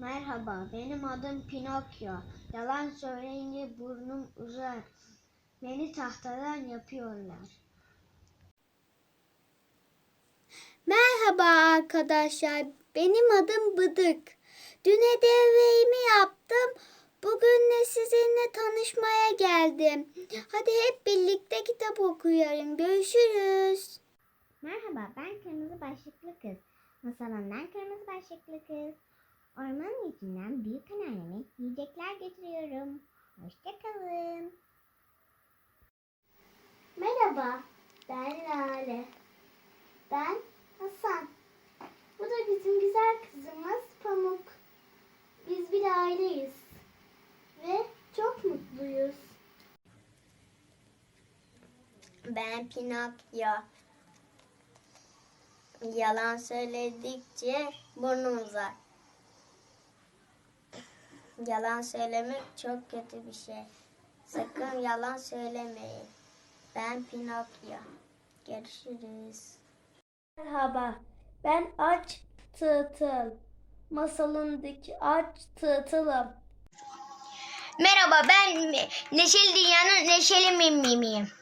Merhaba, benim adım Pinokyo. Yalan söyleyince burnum uzar. Beni tahtadan yapıyorlar. Merhaba arkadaşlar. Benim adım Bıdık. Dün ödevimi yaptım. Bugün de sizinle tanışmaya geldim. Hadi hep birlikte kitap okuyalım. Görüşürüz. Merhaba, ben Kırmızı Başlıklı Kız. Masalından Kırmızı Başlıklı Kız. Ormanın içinden büyük anneanneme yiyecekler getiriyorum. Hoşçakalın. Merhaba. Ben Lale. Ben Hasan. Bu da bizim güzel kızımız Pamuk. Biz bir aileyiz. Ve çok mutluyuz. Ben Pinokyo. Yalan söyledikçe burnum uzar. Yalan söylemek çok kötü bir şey. Sakın yalan söylemeyin. Ben Pinokyo. Görüşürüz. Merhaba. Ben aç tığtıl. Masalındaki aç tığtılım. Merhaba ben Neşeli Dünya'nın Neşeli Mimimiyim.